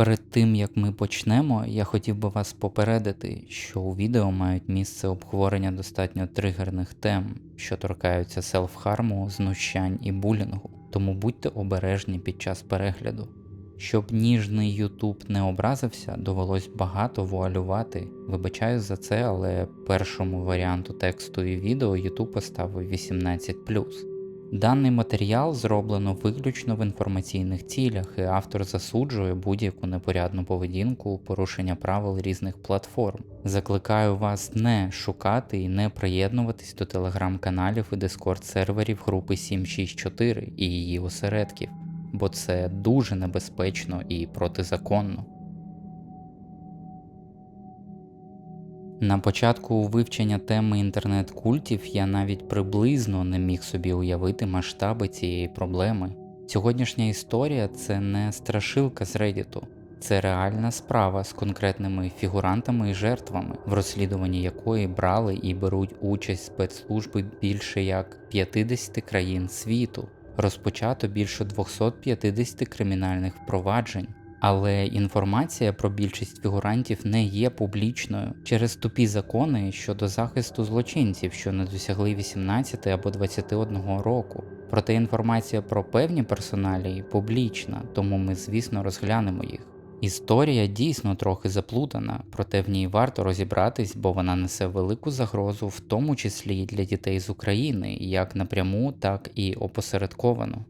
Перед тим як ми почнемо, я хотів би вас попередити, що у відео мають місце обговорення достатньо тригерних тем, що торкаються селфхарму, знущань і булінгу, тому будьте обережні під час перегляду. Щоб ніжний Ютуб не образився, довелось багато вуалювати. Вибачаю за це, але першому варіанту тексту і відео Ютуб поставив 18. Даний матеріал зроблено виключно в інформаційних цілях, і автор засуджує будь-яку непорядну поведінку, порушення правил різних платформ. Закликаю вас не шукати і не приєднуватись до телеграм-каналів і дискорд серверів групи 764 і її осередків, бо це дуже небезпечно і протизаконно. На початку вивчення теми інтернет-культів я навіть приблизно не міг собі уявити масштаби цієї проблеми. Сьогоднішня історія це не страшилка з Reddit, це реальна справа з конкретними фігурантами і жертвами, в розслідуванні якої брали і беруть участь спецслужби більше як 50 країн світу. Розпочато більше 250 кримінальних впроваджень. Але інформація про більшість фігурантів не є публічною через тупі закони щодо захисту злочинців, що не досягли 18 або 21 року. Проте інформація про певні персоналії публічна, тому ми, звісно, розглянемо їх. Історія дійсно трохи заплутана, проте в ній варто розібратись, бо вона несе велику загрозу, в тому числі для дітей з України, як напряму, так і опосередковано.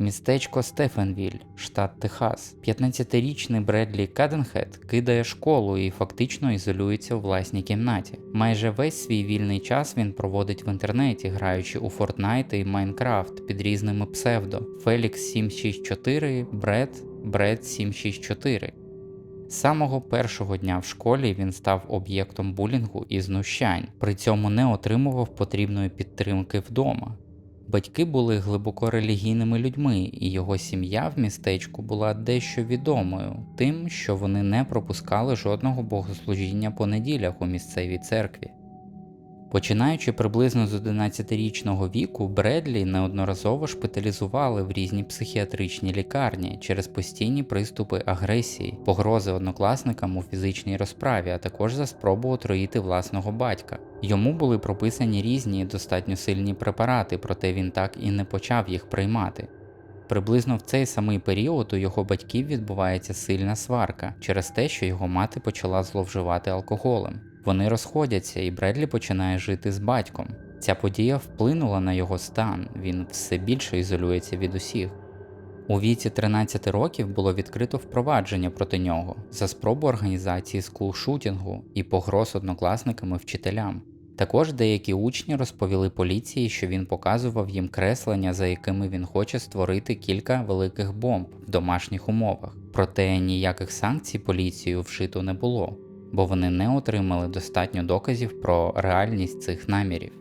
Містечко Стефенвіль, штат Техас. 15-річний Бредлі Каденхед кидає школу і фактично ізолюється у власній кімнаті. Майже весь свій вільний час він проводить в інтернеті, граючи у Fortnite і Minecraft під різними псевдо Фелікс 764, Бред, Бред 764. З самого першого дня в школі він став об'єктом булінгу і знущань, при цьому не отримував потрібної підтримки вдома. Батьки були глибоко релігійними людьми, і його сім'я в містечку була дещо відомою, тим, що вони не пропускали жодного богослужіння по неділях у місцевій церкві. Починаючи приблизно з 11-річного віку, Бредлі неодноразово шпиталізували в різні психіатричні лікарні через постійні приступи агресії, погрози однокласникам у фізичній розправі, а також за спробу отруїти власного батька. Йому були прописані різні достатньо сильні препарати, проте він так і не почав їх приймати. Приблизно в цей самий період у його батьків відбувається сильна сварка через те, що його мати почала зловживати алкоголем. Вони розходяться, і Бредлі починає жити з батьком. Ця подія вплинула на його стан, він все більше ізолюється від усіх. У віці 13 років було відкрито впровадження проти нього за спробу організації скулшутінгу і погроз однокласниками вчителям. Також деякі учні розповіли поліції, що він показував їм креслення, за якими він хоче створити кілька великих бомб в домашніх умовах, проте ніяких санкцій поліцією вжито не було бо вони не отримали достатньо доказів про реальність цих намірів.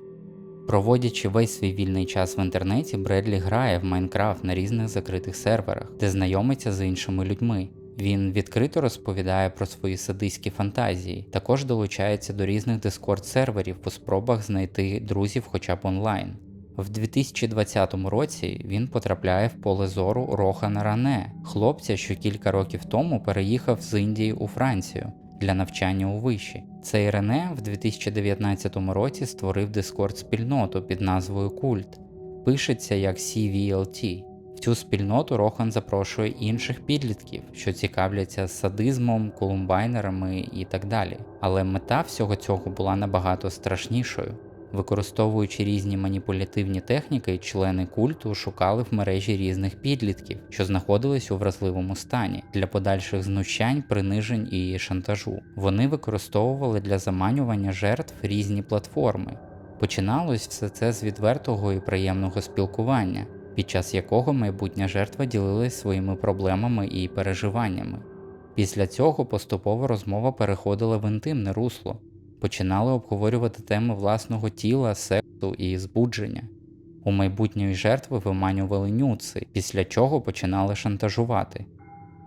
Проводячи весь свій вільний час в інтернеті, Бредлі грає в Майнкрафт на різних закритих серверах, де знайомиться з іншими людьми. Він відкрито розповідає про свої садиські фантазії, також долучається до різних дискорд серверів у спробах знайти друзів хоча б онлайн. В 2020 році він потрапляє в поле зору Рохана Ране, хлопця, що кілька років тому переїхав з Індії у Францію для навчання у виші. Цей Рене в 2019 році створив дискорд спільноту під назвою Культ, пишеться як CVLT. В цю спільноту Рохан запрошує інших підлітків, що цікавляться садизмом, колумбайнерами і так далі. Але мета всього цього була набагато страшнішою. Використовуючи різні маніпулятивні техніки, члени культу шукали в мережі різних підлітків, що знаходились у вразливому стані, для подальших знущань, принижень і шантажу. Вони використовували для заманювання жертв різні платформи. Починалось все це з відвертого і приємного спілкування, під час якого майбутня жертва ділилась своїми проблемами і переживаннями. Після цього поступово розмова переходила в інтимне русло починали обговорювати теми власного тіла, сексу і збудження. У майбутньої жертви виманювали нюци, після чого починали шантажувати.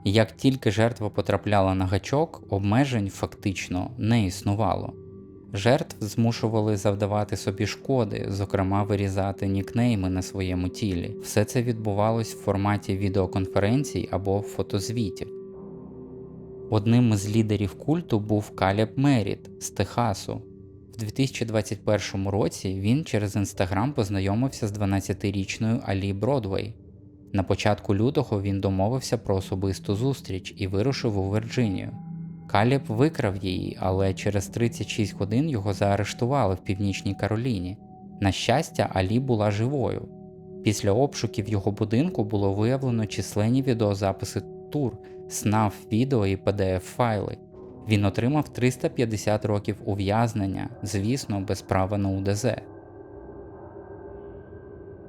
Як тільки жертва потрапляла на гачок, обмежень фактично не існувало. Жертв змушували завдавати собі шкоди, зокрема вирізати нікнейми на своєму тілі. Все це відбувалось в форматі відеоконференцій або фотозвітів. Одним із лідерів культу був Калеб Меріт з Техасу. В 2021 році він через інстаграм познайомився з 12-річною Алі Бродвей. На початку лютого він домовився про особисту зустріч і вирушив у Вірджинію. Каліб викрав її, але через 36 годин його заарештували в Північній Кароліні. На щастя, Алі була живою. Після обшуків його будинку було виявлено численні відеозаписи тур, снав, відео і pdf файли. Він отримав 350 років ув'язнення, звісно, без права на УДЗ.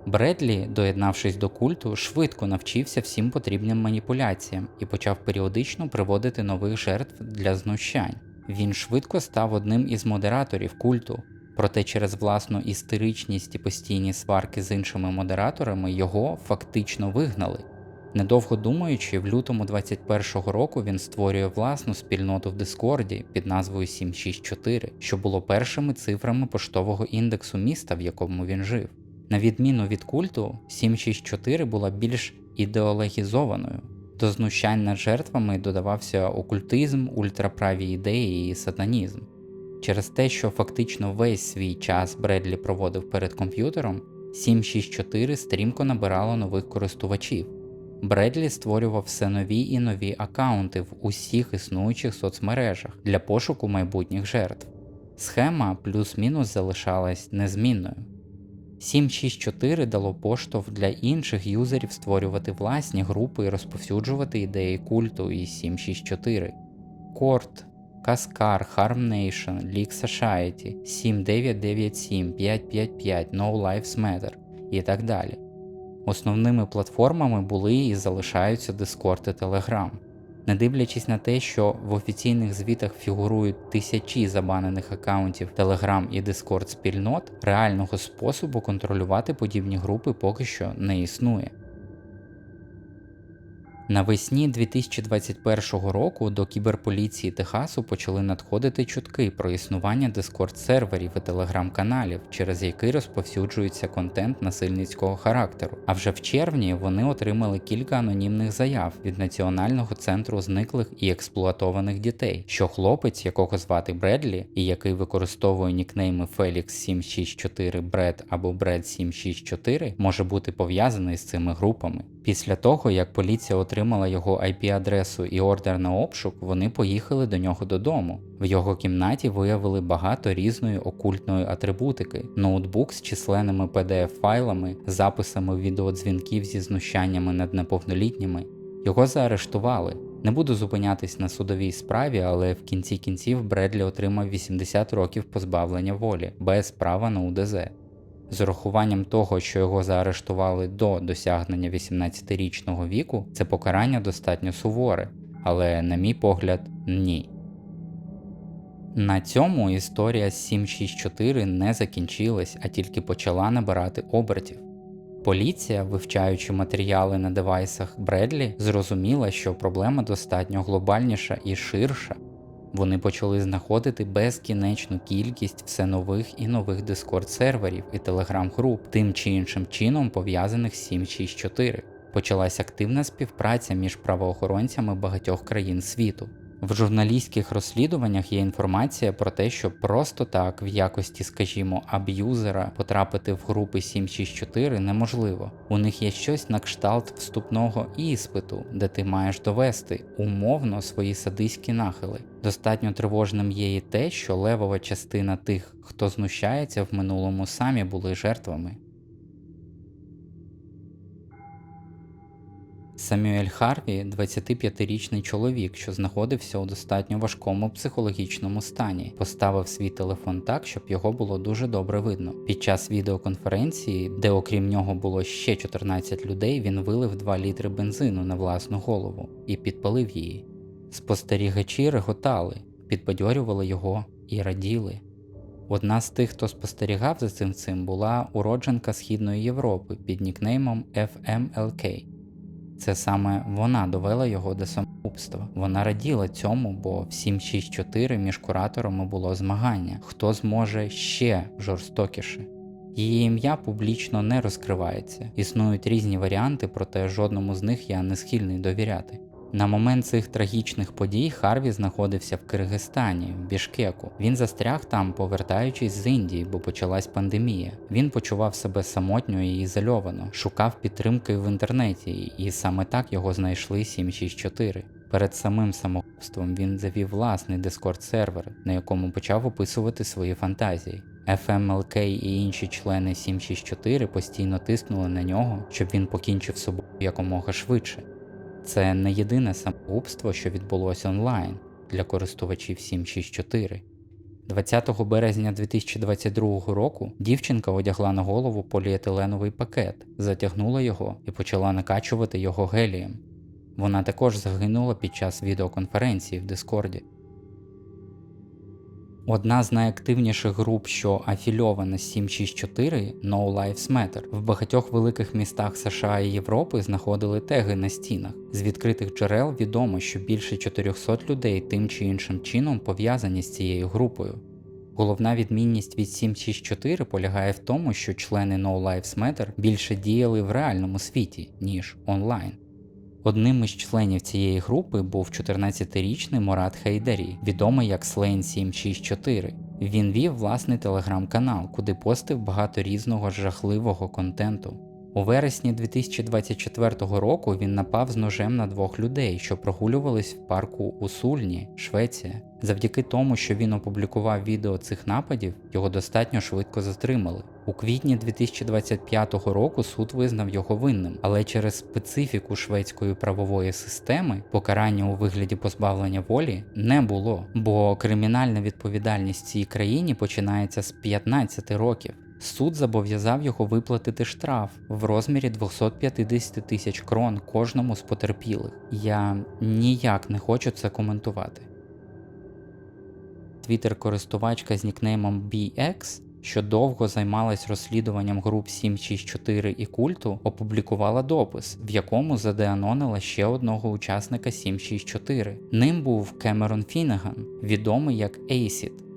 Бредлі, доєднавшись до культу, швидко навчився всім потрібним маніпуляціям і почав періодично приводити нових жертв для знущань. Він швидко став одним із модераторів культу, проте через власну істеричність і постійні сварки з іншими модераторами його фактично вигнали. Недовго думаючи, в лютому 21-го року він створює власну спільноту в Дискорді під назвою 764, що було першими цифрами поштового індексу міста, в якому він жив. На відміну від культу, 764 була більш ідеологізованою. До знущань над жертвами додавався окультизм, ультраправі ідеї і сатанізм. Через те, що фактично весь свій час Бредлі проводив перед комп'ютером, 764 стрімко набирало нових користувачів. Бредлі створював все нові і нові аккаунти в усіх існуючих соцмережах для пошуку майбутніх жертв. Схема плюс-мінус залишалась незмінною. 764 дало поштовх для інших юзерів створювати власні групи і розповсюджувати ідеї культу і 764. Корт, Каскар, Harm Nation, League Society, 7997, 555, No Lives Matter і так далі. Основними платформами були і залишаються Discord і Telegram. Не дивлячись на те, що в офіційних звітах фігурують тисячі забанених аккаунтів Telegram і Discord спільнот, реального способу контролювати подібні групи поки що не існує. Навесні 2021 року до кіберполіції Техасу почали надходити чутки про існування дискорд серверів і телеграм-каналів, через які розповсюджується контент насильницького характеру. А вже в червні вони отримали кілька анонімних заяв від Національного центру зниклих і експлуатованих дітей, що хлопець, якого звати Бредлі, і який використовує нікнейми Felix 764 Бред або Бред 764, може бути пов'язаний з цими групами. Після того, як поліція отримала його IP-адресу і ордер на обшук, вони поїхали до нього додому. В його кімнаті виявили багато різної окультної атрибутики, ноутбук з численними PDF-файлами, записами відеодзвінків зі знущаннями над неповнолітніми. Його заарештували. Не буду зупинятись на судовій справі, але в кінці кінців Бредлі отримав 80 років позбавлення волі без права на УДЗ. З урахуванням того, що його заарештували до досягнення 18-річного віку, це покарання достатньо суворе, але, на мій погляд, ні. На цьому історія з 764 не закінчилась, а тільки почала набирати обертів. Поліція, вивчаючи матеріали на девайсах Бредлі, зрозуміла, що проблема достатньо глобальніша і ширша. Вони почали знаходити безкінечну кількість все нових і нових дискорд серверів і телеграм-груп, тим чи іншим чином пов'язаних з 764. Почалась активна співпраця між правоохоронцями багатьох країн світу. В журналістських розслідуваннях є інформація про те, що просто так в якості, скажімо, аб'юзера потрапити в групи 764 неможливо. У них є щось на кшталт вступного іспиту, де ти маєш довести умовно свої садиські нахили. Достатньо тривожним є і те, що левова частина тих, хто знущається в минулому, самі були жертвами. Самюель Харві 25-річний чоловік, що знаходився у достатньо важкому психологічному стані, поставив свій телефон так, щоб його було дуже добре видно. Під час відеоконференції, де окрім нього було ще 14 людей, він вилив 2 літри бензину на власну голову і підпалив її. Спостерігачі реготали, підбадьорювали його і раділи. Одна з тих, хто спостерігав за цим цим, була уродженка Східної Європи під нікнеймом FMLK. Це саме вона довела його до самогубства. Вона раділа цьому, бо в 764 між кураторами було змагання, хто зможе ще жорстокіше. Її ім'я публічно не розкривається. Існують різні варіанти, проте жодному з них я не схильний довіряти. На момент цих трагічних подій Харві знаходився в Киргизстані, в Бішкеку. Він застряг там, повертаючись з Індії, бо почалась пандемія. Він почував себе самотньо і ізольовано, шукав підтримки в інтернеті, і саме так його знайшли 764. Перед самим самогубством він завів власний дискорд сервер, на якому почав описувати свої фантазії. FMLK і інші члени 764 постійно тиснули на нього, щоб він покінчив собою якомога швидше. Це не єдине самогубство, що відбулося онлайн для користувачів 764. 20 березня 2022 року дівчинка одягла на голову поліетиленовий пакет, затягнула його і почала накачувати його гелієм. Вона також загинула під час відеоконференції в Дискорді. Одна з найактивніших груп, що афільована з 764 No Lives Matter, в багатьох великих містах США і Європи знаходили теги на стінах. З відкритих джерел відомо, що більше 400 людей тим чи іншим чином пов'язані з цією групою. Головна відмінність від 764 полягає в тому, що члени No Lives Matter більше діяли в реальному світі, ніж онлайн. Одним із членів цієї групи був 14-річний Мурат Хайдарі, відомий як Слейн 764. Він вів власний телеграм-канал, куди постив багато різного жахливого контенту. У вересні 2024 року він напав з ножем на двох людей, що прогулювались в парку у Сульні, Швеція. Завдяки тому, що він опублікував відео цих нападів, його достатньо швидко затримали. У квітні 2025 року суд визнав його винним, але через специфіку шведської правової системи покарання у вигляді позбавлення волі не було, бо кримінальна відповідальність в цій країні починається з 15 років. Суд зобов'язав його виплатити штраф в розмірі 250 тисяч крон кожному з потерпілих. Я ніяк не хочу це коментувати. Твіттер-користувачка з нікнеймом BX, що довго займалась розслідуванням груп 764 і культу, опублікувала допис, в якому задеанонила ще одного учасника 764. Ним був Кемерон Фінеган, відомий як Acid.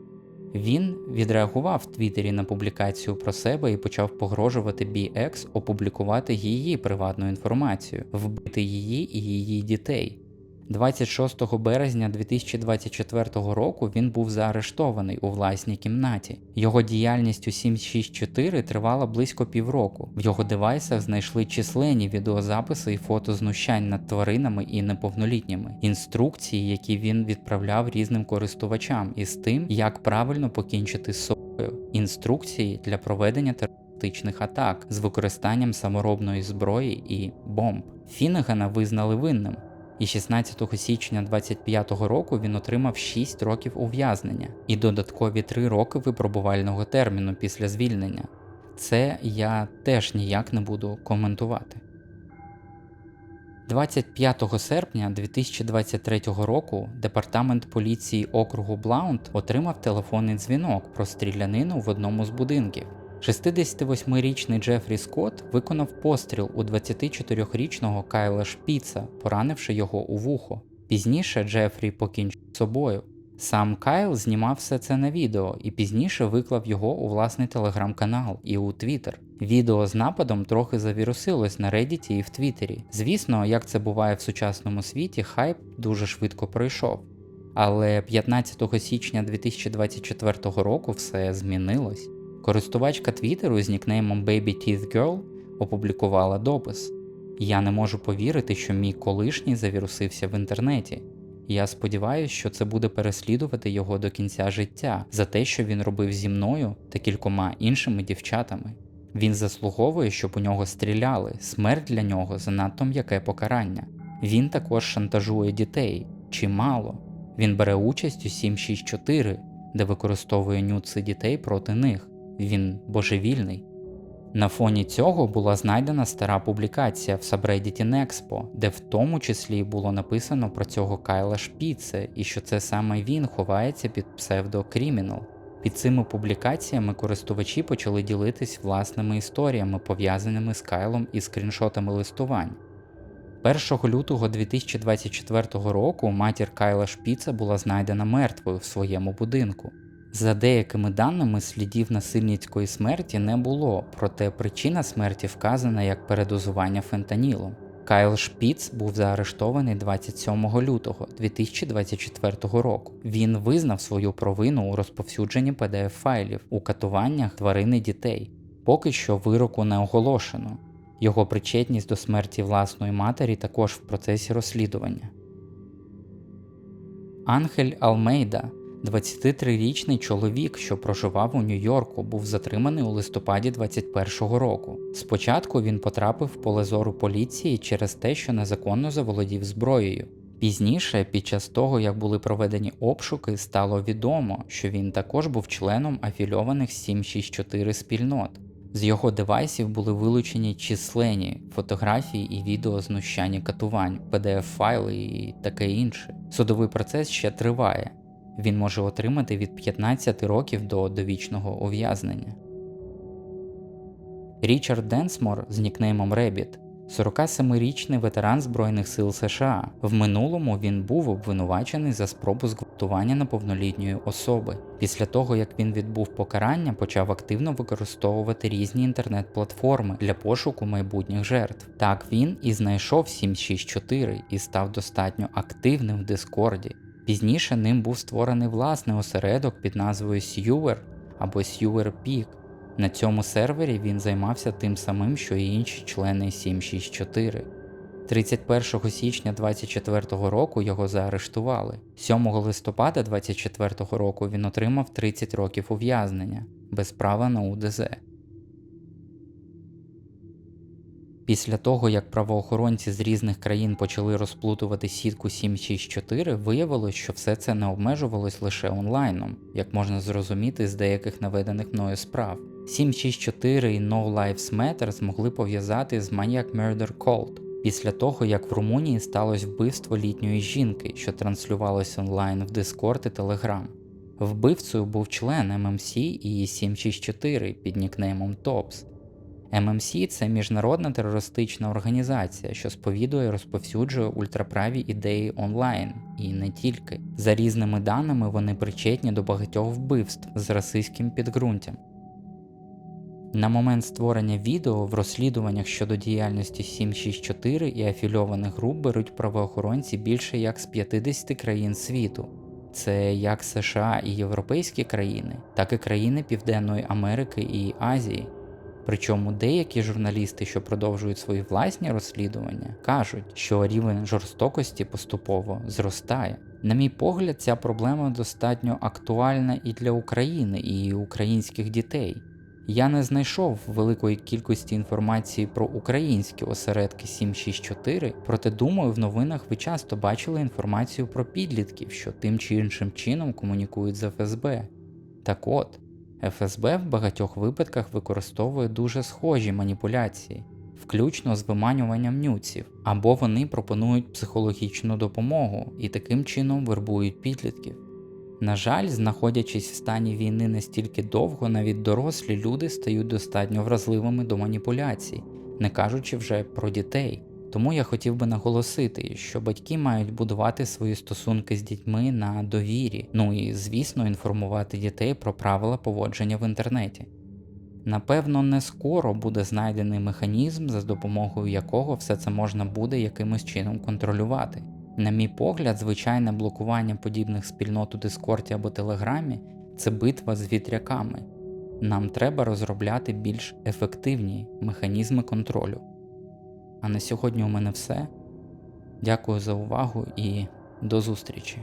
Він відреагував в Твіттері на публікацію про себе і почав погрожувати BX опублікувати її приватну інформацію, вбити її і її дітей. 26 березня 2024 року він був заарештований у власній кімнаті. Його діяльність у 764 тривала близько півроку. В його девайсах знайшли численні відеозаписи і фото знущань над тваринами і неповнолітніми, інструкції, які він відправляв різним користувачам, із тим, як правильно покінчити з собою, інструкції для проведення терористичних атак з використанням саморобної зброї і бомб. Фіннегана визнали винним і 16 січня 2025 року він отримав 6 років ув'язнення і додаткові 3 роки випробувального терміну після звільнення. Це я теж ніяк не буду коментувати. 25 серпня 2023 року департамент поліції округу Блаунд отримав телефонний дзвінок про стрілянину в одному з будинків. 68-річний Джефрі Скотт виконав постріл у 24-річного Кайла Шпіца, поранивши його у вухо. Пізніше Джефрі покінчив з собою. Сам Кайл знімав все це на відео і пізніше виклав його у власний телеграм-канал і у Твіттер. Відео з нападом трохи завірусилось на Reddit і в Твіттері. Звісно, як це буває в сучасному світі, хайп дуже швидко пройшов. Але 15 січня 2024 року все змінилось. Користувачка Твіттеру з нікнеймом Baby Teeth Girl опублікувала допис: Я не можу повірити, що мій колишній завірусився в інтернеті. Я сподіваюся, що це буде переслідувати його до кінця життя за те, що він робив зі мною та кількома іншими дівчатами. Він заслуговує, щоб у нього стріляли. Смерть для нього занадто м'яке покарання. Він також шантажує дітей чимало. Він бере участь у 764, де використовує нюци дітей проти них. Він божевільний. На фоні цього була знайдена стара публікація в Subreddit Nexpo, де в тому числі було написано про цього Кайла Шпіце і що це саме він ховається під псевдокрімінал. Під цими публікаціями користувачі почали ділитись власними історіями, пов'язаними з Кайлом і скріншотами листувань. 1 лютого 2024 року матір Кайла Шпіца була знайдена мертвою в своєму будинку. За деякими даними, слідів насильницької смерті не було, проте причина смерті вказана як передозування фентанілом. Кайл Шпіц був заарештований 27 лютого 2024 року. Він визнав свою провину у розповсюдженні pdf файлів у катуваннях тварин дітей. Поки що вироку не оголошено. Його причетність до смерті власної матері також в процесі розслідування. Анхель Алмейда, 23-річний чоловік, що проживав у Нью-Йорку, був затриманий у листопаді 2021 року. Спочатку він потрапив поле зору поліції через те, що незаконно заволодів зброєю. Пізніше, під час того, як були проведені обшуки, стало відомо, що він також був членом афільованих 764 спільнот. З його девайсів були вилучені численні фотографії і відео знущання катувань, pdf файли і таке інше. Судовий процес ще триває. Він може отримати від 15 років до довічного ув'язнення. Річард Денсмор з нікнеймом Ребіт 47-річний ветеран Збройних сил США. В минулому він був обвинувачений за спробу зґвалтування неповнолітньої особи. Після того, як він відбув покарання, почав активно використовувати різні інтернет-платформи для пошуку майбутніх жертв. Так він і знайшов 764 і став достатньо активним в Дискорді. Пізніше ним був створений власний осередок під назвою Sewer або Sewer Peak. На цьому сервері він займався тим самим, що і інші члени 764. 31 січня 2024 року його заарештували. 7 листопада 2024 року він отримав 30 років ув'язнення без права на УДЗ. Після того, як правоохоронці з різних країн почали розплутувати сітку 764, виявилось, що все це не обмежувалось лише онлайном, як можна зрозуміти з деяких наведених мною справ. 764 і No Lives Matter змогли пов'язати з Maniac Murder Cult після того, як в Румунії сталося вбивство літньої жінки, що транслювалось онлайн в Discord і Telegram. Вбивцею був член MMC і 764 під нікнеймом TOPS. MMC – це міжнародна терористична організація, що сповідує і розповсюджує ультраправі ідеї онлайн, і не тільки. За різними даними, вони причетні до багатьох вбивств з расистським підґрунтям. На момент створення відео в розслідуваннях щодо діяльності 764 і афільованих груп беруть правоохоронці більше як з 50 країн світу. Це як США і європейські країни, так і країни Південної Америки і Азії. Причому деякі журналісти, що продовжують свої власні розслідування, кажуть, що рівень жорстокості поступово зростає. На мій погляд, ця проблема достатньо актуальна і для України, і українських дітей. Я не знайшов великої кількості інформації про українські осередки 764, проте думаю, в новинах ви часто бачили інформацію про підлітків, що тим чи іншим чином комунікують з ФСБ. Так от, ФСБ в багатьох випадках використовує дуже схожі маніпуляції, включно з виманюванням нюців, або вони пропонують психологічну допомогу і таким чином вербують підлітків. На жаль, знаходячись в стані війни настільки довго, навіть дорослі люди стають достатньо вразливими до маніпуляцій, не кажучи вже про дітей. Тому я хотів би наголосити, що батьки мають будувати свої стосунки з дітьми на довірі, ну і, звісно, інформувати дітей про правила поводження в інтернеті. Напевно, не скоро буде знайдений механізм, за допомогою якого все це можна буде якимось чином контролювати. На мій погляд, звичайне блокування подібних спільнот у Дискорді або Телеграмі це битва з вітряками. Нам треба розробляти більш ефективні механізми контролю. А на сьогодні у мене все. Дякую за увагу і до зустрічі!